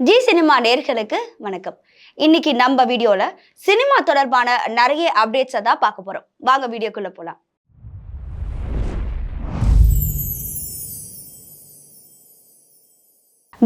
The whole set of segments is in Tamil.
ஜி சினிமா நேர்களுக்கு வணக்கம். இன்னைக்கு நம்ம வீடியோவில் சினிமா தொடர்பான நிறைய அப்டேட்ஸை தான் பார்க்க போகிறோம் வாங்க வீடியோக்குள்ளே போகலாம்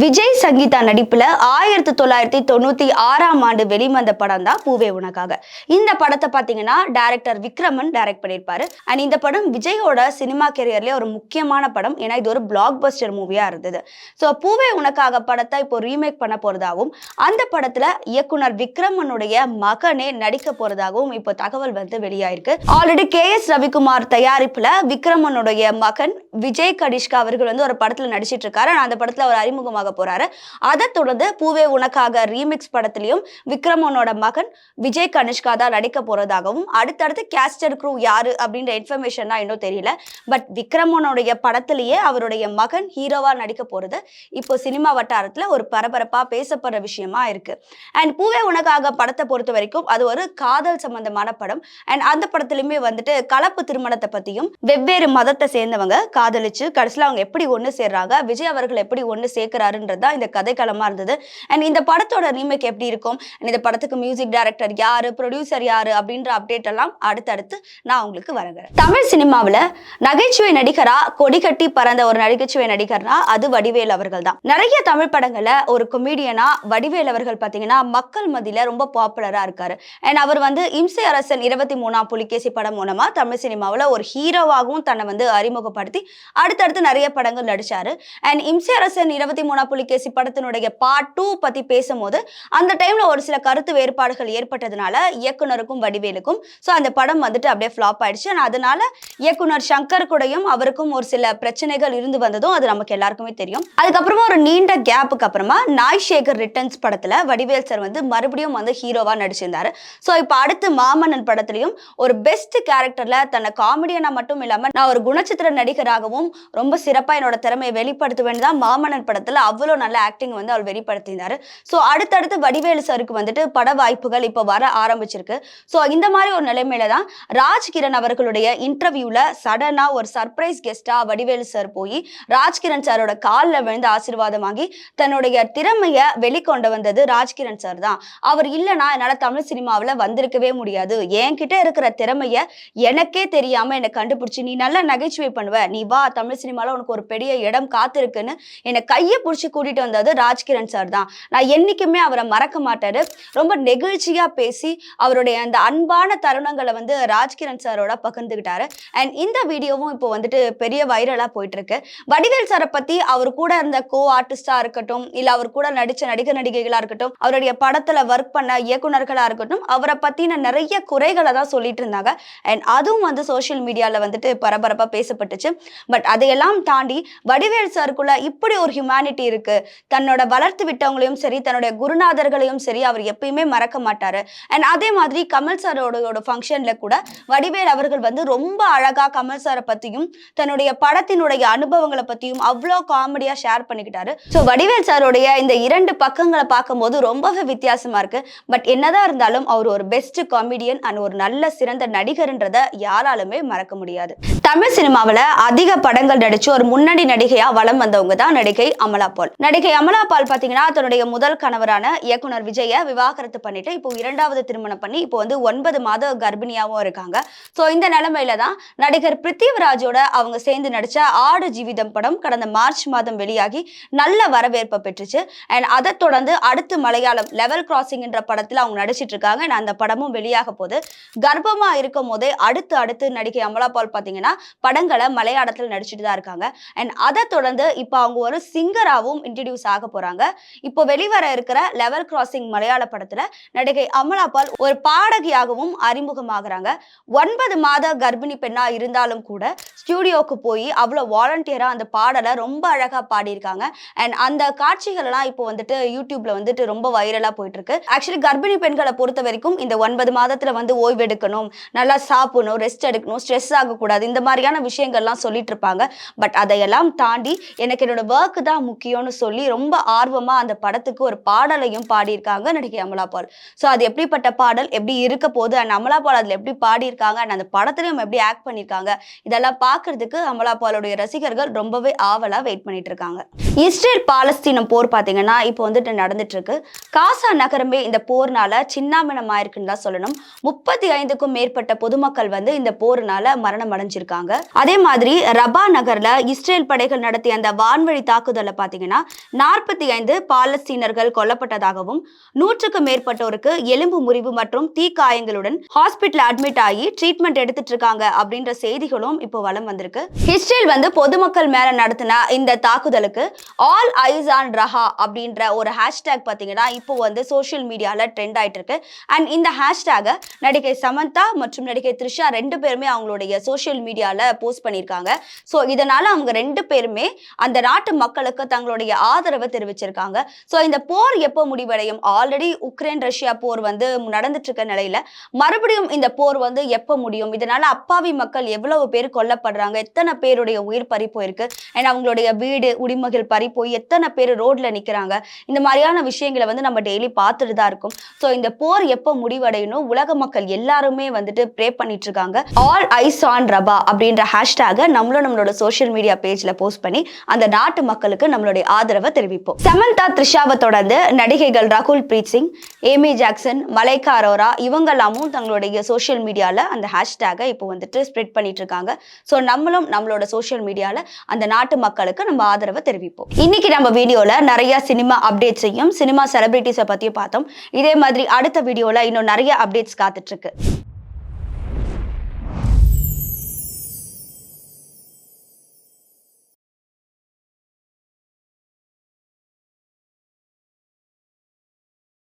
விஜய் சங்கீதா நடிப்புல ஆயிரத்தி தொள்ளாயிரத்தி தொண்ணூத்தி ஆறாம் ஆண்டு வெளிவந்த படம் தான் பூவே உனக்காக. இந்த படத்தை பாத்தீங்கன்னா டைரக்டர் விக்ரமன் டைரக்ட் பண்ணியிருப்பாரு. அண்ட் இந்த படம் விஜயோட சினிமா கெரியர்லயே ஒரு முக்கியமான படம். ஏன்னா இது ஒரு பிளாக் பஸ்டர் மூவியா இருந்தது. ஸோ பூவே உனக்காக படத்தை இப்போ ரீமேக் பண்ண போறதாகவும் அந்த படத்துல இயக்குனர் விக்ரமனுடைய மகனே நடிக்க போறதாகவும் இப்போ தகவல் வந்து வெளியாயிருக்கு. ஆல்ரெடி கே எஸ் ரவிக்குமார் தயாரிப்புல விக்ரமனுடைய மகன் விஜய் கனிஷ்கா அவர்கள் வந்து ஒரு படத்துல நடிச்சிட்டு இருக்காரு. அந்த படத்துல அவர் அறிமுகமாக போறாரு. அதை தொடர்ந்து பூவே உனக்காக ரீமிக்ஸ் படத்திலையும் விக்ரமனோட மகன் விஜய் கனிஷ்கா தான் நடிக்க போறதாகவும் அடுத்தடுத்து கேஸ்டர் க்ரூ யாரு அப்படின்ற இன்ஃபர்மேஷன் தான் இன்னும் தெரியல. பட் விக்ரமனுடைய படத்திலேயே அவருடைய மகன் ஹீரோவா நடிக்க போறது இப்போ சினிமா வட்டாரத்துல ஒரு பரபரப்பா பேசப்படுற விஷயமா இருக்கு. அண்ட் பூவே உனக்காக படத்தை பொறுத்த வரைக்கும் அது ஒரு காதல் சம்பந்தமான படம். அண்ட் அந்த படத்துலயுமே வந்துட்டு கலப்பு திருமணத்தை பத்தியும் வெவ்வேறு மதத்தை சேர்ந்தவங்க காதலிச்சு கடைசியில் அவங்க எப்படி ஒன்று சேர்றாங்க விஜய் அவர்கள் எப்படி ஒன்று சேர்க்கிறாரு சேர்க்கிறாருன்றது தான் இந்த கதைக்களமாக இருந்தது. அண்ட் இந்த படத்தோட ரீமேக் எப்படி இருக்கும்? அண்ட் இந்த படத்துக்கு மியூசிக் டைரக்டர் யார்? ப்ரொடியூசர் யார்? அப்படின்ற அப்டேட் எல்லாம் அடுத்தடுத்து நான் உங்களுக்கு வரகிறேன் தமிழ் சினிமாவில் நகைச்சுவை நடிகரா கொடி கட்டி பறந்த ஒரு நகைச்சுவை நடிகர்னா அது வடிவேல் அவர்கள் தான். நிறைய தமிழ் படங்களை ஒரு கொமீடியனா வடிவேல் அவர்கள் பார்த்தீங்கன்னா மக்கள் மத்தியில ரொம்ப பாப்புலராக இருக்காரு. அண்ட் அவர் வந்து இம்சை அரசன் இருபத்தி மூணாம் புலிகேசி படம் மூலமாக தமிழ் சினிமாவில் ஒரு ஹீரோவாகவும் தன்னை வந்து அறிமுகப்படுத்தி அடுத்தடுத்து நிறைய படங்கள் நடிச்சாரு. அண்ட் இம்சை அரசன் இருபத்தி மூணாம் புலிகேசி படத்தினுடைய பார்ட் டூ பத்தி பேசும்போது அந்த டைம்ல ஒரு சில கருத்து வேறுபாடுகள் ஏற்பட்டதுனால இயக்குனருக்கும் வடிவேலுக்கும் ஸோ அந்த படம் வந்துட்டு அப்படியே ஃப்ளாப் ஆயிடுச்சு. and அதனால இயக்குனர் சங்கர் கூடயும் அவருக்கும் ஒரு சில பிரச்சனைகள் இருந்து வந்ததும் அது நமக்கு எல்லாருக்குமே தெரியும். அதுக்கப்புறமா ஒரு நீண்ட கேப்புக்கு அப்புறமா நாய் சேகர் ரிட்டர்ன்ஸ் படத்துல வடிவேல் சார் வந்து மறுபடியும் வந்து ஹீரோவா நடிச்சிருந்தாரு. ஸோ இப்போ அடுத்து மாமன்னன் படத்துலையும் ஒரு பெஸ்ட் கேரக்டர்ல தன்னை காமெடியனா மட்டும் இல்லாம நான் ஒரு குணச்சித்திர நடிகராகவும் ரொம்ப சிறப்பா என்னோட திறமையை வெளிப்படுத்துவேன் தான் மாமன்னன் படத்துல அவ்வளோ நல்ல ஆக்டிங் வந்து அவர் வெளிப்படுத்தினாரு. ஸோ அடுத்தடுத்து வடிவேலு சாருக்கு வந்துட்டு பட வாய்ப்புகள் இப்போ வர ஆரம்பிச்சிருக்கு. ஸோ இந்த மாதிரி ஒரு நிலைமையில தான் ராஜ்கிரண் அவர்களுடைய இன்டர்வியூல சடனா ஒரு சர்ப்ரைஸ் கெஸ்டா வடிவேலு சார் போய் ராஜ்கிரண் சாரோட காலில் விழுந்து ஆசீர்வாதம் வாங்கி தன்னுடைய திறமையை வெளிக்கொண்டு வந்தது ராஜ்கிரண் சார் தான். அவர் இல்லைனா என்னால் தமிழ் சினிமாவில் வந்திருக்கவே முடியாது. என்கிட்ட இருக்கிற திறமையை எனக்கே தெரியாம என்னை கண்டுபிடிச்சி நீ நல்லா நகைச்சுவை பண்ணுவ. நீ வா தமிழ் சினிமாவில் உனக்கு ஒரு பெரிய இடம் காத்திருக்குன்னு என்னை கையை பிடிச்சி கூட்டிட்டு வந்தது ராஜ்கிரண் சார் தான். நான் என்னைக்குமே அவரை மறக்க மாட்டார் ரொம்ப நெகிழ்ச்சியா பேசி அவருடைய அந்த அன்பான தருணங்களை வந்து ராஜ்கிரண் சாரோட பகிர்ந்துக்கிட்டாரு அண்ட் இந்த வீடியோவும் இப்போ வந்துட்டு பெரிய வைரலா போயிட்டு இருக்கு வடிவேல் சாரை பத்தி அவர் கூட இருந்த கோ ஆர்டிஸ்டா இருக்கட்டும் இல்ல அவர் கூட நடிச்ச நடிகர் நடிகைகளா இருக்கட்டும் அவருடைய படத்துல ஒர்க் பண்ண இயக்குனர்களா இருக்கட்டும் அவரை பத்தின நிறைய குறைகளை தான் சொல்லிட்டு இருந்தாங்க. அண்ட் அதுவும் வந்து சோஷியல் மீடியால வந்துட்டு பரபரப்பா பேசப்பட்டுச்சு. பட் அதையெல்லாம் தாண்டி வடிவேல் சாருக்குள்ள இப்படி ஒரு ஹியூமனிட்டி இருக்கு. தன்னோட வளர்த்து விட்டவங்களையும் சரி தன்னுடைய குருநாதர்களையும் சரி அவர் எப்பயுமே மறக்க மாட்டாரு. அண்ட் அதே மாதிரி கமல் சாரோட ஃபங்க்ஷன்ல கூட வடிவேல் அவர்கள் வந்து ரொம்ப அழகா கமல் சாரை பத்தியும் தன்னுடைய படத்தினுடைய அனுபவங்களை பத்தியும் அவ்வளோ காமெடியா ஷேர் பண்ணிக்கிட்டாரு. ஸோ வடிவேல் சாரோடைய இந்த இரண்டு பக்கங்களை பார்க்கும்போது ரொம்பவே வித்தியாசமா இருக்கு. பட் என்னதான் இருந்தாலும் அவர் ஒரு பெஸ்ட் காமெடியன் அண்ட் ஒரு நல்ல சிறந்த நடிகர்ன்றத யாராலுமே மறக்க முடியாது. தமிழ் சினிமாவில் அதிக படங்கள் நடிச்சு ஒரு முன்னணி நடிகையா வளம் வந்தவங்க தான் நடிகை அமலா பால். நடிகை அமலா பால் பார்த்தீங்கன்னா தன்னுடைய முதல் கணவரான இயக்குனர் விஜய விவாகரத்து பண்ணிட்டு இப்போ இரண்டாவது திருமணம் பண்ணி இப்போ வந்து ஒன்பது மாத கர்ப்பிணியாவும் இருக்காங்க. ஸோ இந்த நிலைமையில தான் நடிகர் பிருத்திவிராஜோட அவங்க சேர்ந்து நடிச்ச ஆடு ஜீவிதம் படம் கடந்த மார்ச் மாதம் வெளியாகி நல்ல வரவேற்பை பெற்றுச்சு. அண்ட் அதை தொடர்ந்து அடுத்து மலையாளம் லெவல் கிராசிங் என்ற படத்தில் அவங்க நடிச்சிட்டு இருக்காங்க. அந்த படமும் வெளியாக போகுது கர்ப்பமா இருக்கும் போதே அடுத்து அடுத்து நடிகை அமலா பால் பார்த்தீங்கன்னா படங்களை மலையாளத்தில் நடிச்சிட்டு தான் இருக்காங்க. அண்ட் அதை தொடர்ந்து இப்போ அவங்க ஒரு சிங்கராகவும் இன்ட்ரடியூஸ் ஆக போறாங்க. இப்போ வெளிவர இருக்கிற லெவல் கிராசிங் மலையாள படத்துல நடிகை அமலா பால் ஒரு பாடகியாகவும் அறிமுகமாகறாங்க. ஒன்பது மாத கர்ப்பிணி பெண்ணா இருந்தாலும் கூட ஸ்டுடியோக்கு போய் அவ்வளோ வாலண்டியரா அந்த பாடலை ரொம்ப அழகா பாடியிருக்காங்க. அண்ட் அந்த காட்சிகள் எல்லாம் இப்போ வந்துட்டு யூடியூப்ல வந்துட்டு ரொம்ப வைரலா போயிட்டு இருக்கு ஆக்சுவலி கர்ப்பிணி பெண்களை பொறுத்த வரைக்கும் இந்த ஒன்பது மாதத்துல வந்து ஓய்வு எடுக்கணும் நல்லா சாப்பிடணும் ரெஸ்ட் எடுக்கணும் ஸ்ட்ரெஸ் ஆகக்கூடாது இந்த மாதிரியான விஷயங்கள்லாம் சொல்லிட்டு இருப்பாங்க பட் அதையெல்லாம் தாண்டி எனக்கு என்னோட ஒர்க் தான் முக்கியம்னு சொல்லி ரொம்ப ஆர்வமாக அந்த படத்துக்கு ஒரு பாடலையும் பாடியிருக்காங்க நடிகை அமலா பால். ஸோ அது எப்படிப்பட்ட பாடல் எப்படி இருக்க போகுது? அண்ட் அமலா பால் அதில் எப்படி பாடியிருக்காங்க? அண்ட் அந்த படத்துலையும் எப்படி ஆக்ட் பண்ணியிருக்காங்க? இதெல்லாம் பார்க்கறதுக்கு அமலா பாலுடைய ரசிகர்கள் ரொம்பவே ஆவலாக வெயிட் பண்ணிட்டு இருக்காங்க இஸ்ரேல் பாலஸ்தீனம் போர் பார்த்தீங்கன்னா இப்போ வந்துட்டு நடந்துட்டு இருக்கு காசா நகரமே இந்த போர்னால சின்னாமினம் ஆயிருக்குன்னு தான் சொல்லணும். முப்பத்தி ஐந்துக்கும் மேற்பட்ட பொதுமக்கள் வந்து இந்த போர்னால மரணம் அடைஞ்சிருக்காங்க. அதே மாதிரி ரபா நகர்ல இஸ்ரேல் படைகள் நடத்திய அந்த வான்வழி தாக்குதலை பார்த்தீங்கன்னா நாற்பத்தி ஐந்து பாலஸ்தீனர்கள் கொல்லப்பட்டதாகவும் நூற்றுக்கு மேற்பட்டோருக்கு எலும்பு முறிவு மற்றும் தீக்காயங்களுடன் ஹாஸ்பிட்டல் அட்மிட் ஆகி ட்ரீட்மெண்ட் எடுத்துட்டு இருக்காங்க அப்படின்ற செய்திகளும் இப்போ வலம் வந்திருக்கு. இஸ்ரேல் வந்து பொதுமக்கள் மேல நடத்தின இந்த தாக்குதலுக்கு ஆல் ஐஸ் ஆன் ரஹா அப்படின்ற ஒரு ஹேஷ்டேக் பார்த்தீங்கன்னா இப்போ வந்து சோஷியல் மீடியால ட்ரெண்ட் ஆயிட்டு இருக்கு. அண்ட் இந்த ஹேஷ்டேகை நடிகை சமந்தா மற்றும் நடிகை த்ரிஷா ரெண்டு பேருமே அவங்களுடைய சோஷியல் மீடியால போஸ்ட் பண்ணியிருக்காங்க. ஸோ இதனால அவங்க ரெண்டு பேருமே அந்த நாட்டு மக்களுக்கு தங்களுடைய ஆதரவை தெரிவிச்சிருக்காங்க. ஸோ இந்த போர் எப்போ முடிவடையும்? ஆல்ரெடி உக்ரைன் ரஷ்யா போர் வந்து நடந்துட்டு இருக்க நிலையில. மறுபடியும் இந்த போர் வந்து எப்போ முடியும்? இதனால அப்பாவி மக்கள் எவ்வளவு பேர் கொல்லப்படுறாங்க? எத்தனை பேருடைய உயிர் பறி போயிருக்கு? அண்ட் அவங்களுடைய வீடு உரிமைகள் பறி போய் எத்தனை பேர் ரோட்ல நிக்கிறாங்க? இந்த மாதிரியான விஷயங்களை வந்து நம்ம டெய்லி பார்த்துட்டு தான் இருக்கும். ஸோ இந்த போர் எப்போ முடிவடையணும் உலக மக்கள் எல்லாருமே வந்துட்டு ப்ரே பண்ணிட்டு இருக்காங்க ஆல் ஐஸ் ஆன் ரபா அப்படின்ற ஹேஷ்டேகை நம்மளும் நம்மளோட சோஷியல் மீடியா பேஜ்ல போஸ்ட் பண்ணி அந்த நாட்டு மக்களுக்கு நம்மளுடைய ஆதரவை தெரிவிப்போம். சமந்தா த்ரிஷாவை தொடர்ந்து நடிகைகள் ரகுல் பிரீத் சிங் ஏமி ஜாக்சன் மலைக்கா அரோரா இவங்கெல்லாமும் தங்களுடைய சோஷியல் மீடியால அந்த ஹேஷ்டேகை இப்போ வந்துட்டு ஸ்ப்ரெட் பண்ணிட்டு இருக்காங்க. ஸோ நம்மளும் நம்மளோட சோஷியல் மீடியால அந்த நாட்டு மக்களுக்கு நம்ம ஆதரவை தெரிவிப்போம். இன்னைக்கு நம்ம வீடியோல நிறைய சினிமா அப்டேட்ஸையும் சினிமா செலிபிரிட்டிஸை பத்தியும் பார்த்தோம். இதே மாதிரி அடுத்த வீடியோல இன்னும் நிறைய அப்டேட்ஸ் காத்துட்டு இருக்கு.